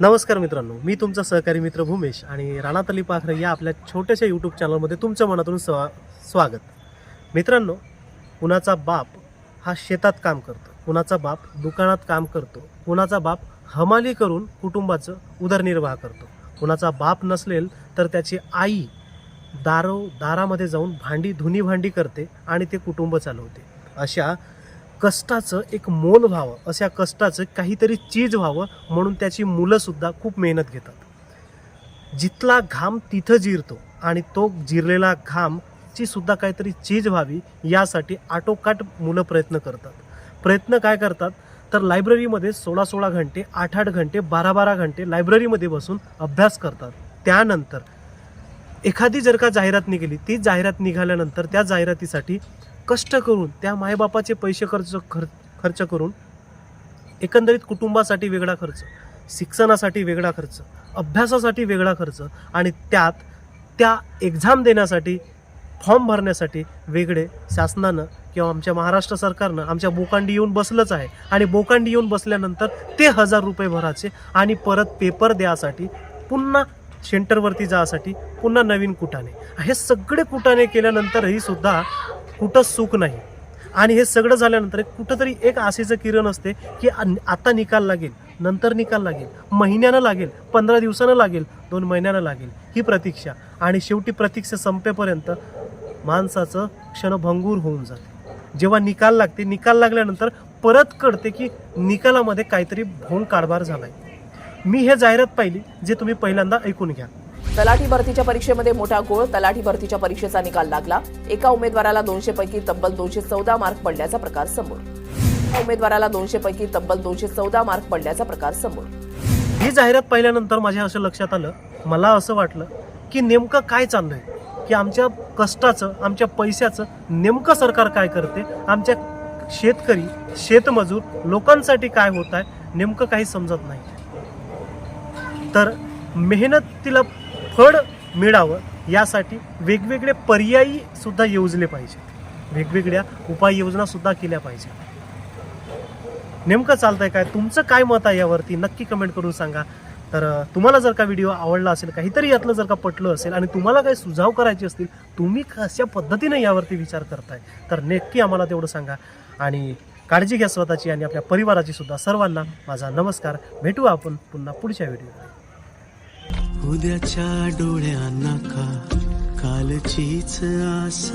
नमस्कार मित्रांनो मी तुमचा सहकारी मित्र भूमेश आणि राणातली पाखरे या आपल्या छोट्याशा यूट्यूब चॅनलमध्ये तुमच्या मनातून स्वा स्वागत. मित्रांनो कुणाचा बाप हा शेतात काम करतो. कुणाचा बाप दुकानात काम करतो. कुणाचा बाप हमाली करून कुटुंबाचं उदरनिर्वाह करतो. कुणाचा बाप नसलेल तर त्याची आई दारो दारामध्ये जाऊन भांडी धुनी भांडी करते आणि ते कुटुंब चालवते. अशा कष्टाचं एक मोल व्हावं अशा कष्टाचं काहीतरी चीज व्हावं म्हणून त्याची मुलंसुद्धा खूप मेहनत घेतात. जिथला घाम तिथं जिरतो आणि तो जिरलेला घामची सुद्धा काहीतरी चीज व्हावी यासाठी आटोकाट मुलं प्रयत्न करतात. प्रयत्न काय करतात? तर लायब्ररीमध्ये सोळा सोळा घंटे आठ आठ घंटे बारा बारा घंटे लायब्ररीमध्ये बसून अभ्यास करतात. त्यानंतर एखादी जर का जाहिरात निघाली ती जाहिरात निघाल्यानंतर त्या जाहिरातीसाठी कष्ट करून त्या मायबापाचे पैसे खर्च खर्च खर्च करून एकंदरीत कुटुंबासाठी वेगळा खर्च शिक्षणासाठी वेगळा खर्च अभ्यासासाठी वेगळा खर्च आणि त्यात त्या एक्झाम देण्यासाठी फॉर्म भरण्यासाठी वेगळे शासनानं किंवा आमच्या महाराष्ट्र सरकारनं आमच्या बोकांडी येऊन बसलंच आहे आणि बोकांडी येऊन बसल्यानंतर ते हजार रुपये भरायचे आणि परत पेपर द्यासाठी पुन्हा सेंटरवरती जायसाठी पुन्हा नवीन कुटाने. हे सगळे कुटाने केल्यानंतरही सुद्धा कुठं सुख नाही. आणि हे सगळं झाल्यानंतर कुठंतरी एक आशेचं किरण असते की आता निकाल लागेल नंतर निकाल लागेल महिन्यानं लागेल पंधरा दिवसानं लागेल दोन महिन्यानं लागेल ही प्रतीक्षा. आणि शेवटी प्रतीक्षा संपेपर्यंत माणसाचं क्षणभंगूर होऊन जाते. जेव्हा निकाल लागते निकाल लागल्यानंतर परत कळते की निकालामध्ये काहीतरी भोंग कारभार झालाय. मी हे जाहिरात पाहिली जे तुम्ही पहिल्यांदा ऐकून घ्या. तलाठी भरतीच्या परीक्षेमध्ये मोठा गोळ तलाठी भरतीच्या परीक्षेचा निकाल लागला. एका उमेदवाराला दोनशे पैकी तब्बल दोनशे चौदा मार्क पडल्याचा प्रकार समोर. उमेदवाराला दोनशे पैकी तब्बल दोनशे चौदा मार्क पडल्याचा प्रकार समोर. ही जाहिरात पाहिल्यानंतर माझ्या असं लक्षात आलं मला असं वाटलं की नेमकं काय चाललंय? की आमच्या कष्टाचं आमच्या पैशाचं नेमकं सरकार काय करते? आमच्या शेतकरी शेतमजूर लोकांसाठी काय होत आहे? नेमकं काही समजत नाही. तर मेहनतीला फळ मिळावं यासाठी वेगवेगळे पर्यायी सुद्धा योजले पाहिजे वेगवेगळ्या उपाययोजना सुद्धा केल्या पाहिजे नेमकं चालतंय काय? तुमचं काय मत आहे यावरती? नक्की कमेंट करून सांगा. तर तुम्हाला जर का व्हिडिओ आवडला असेल काहीतरी यातलं जर का पटलं असेल आणि तुम्हाला काही सुझाव करायचे असतील तुम्ही कशा पद्धतीने यावरती विचार करताय? तर नक्की आम्हाला तेवढं सांगा. आणि काळजी घ्या स्वतःची आणि आपल्या परिवाराची सुद्धा. सर्वांना माझा नमस्कार. भेटू आपण पुन्हा पुढच्या व्हिडिओमध्ये उद्याच्या डोळ्यांना का कालचीच आस.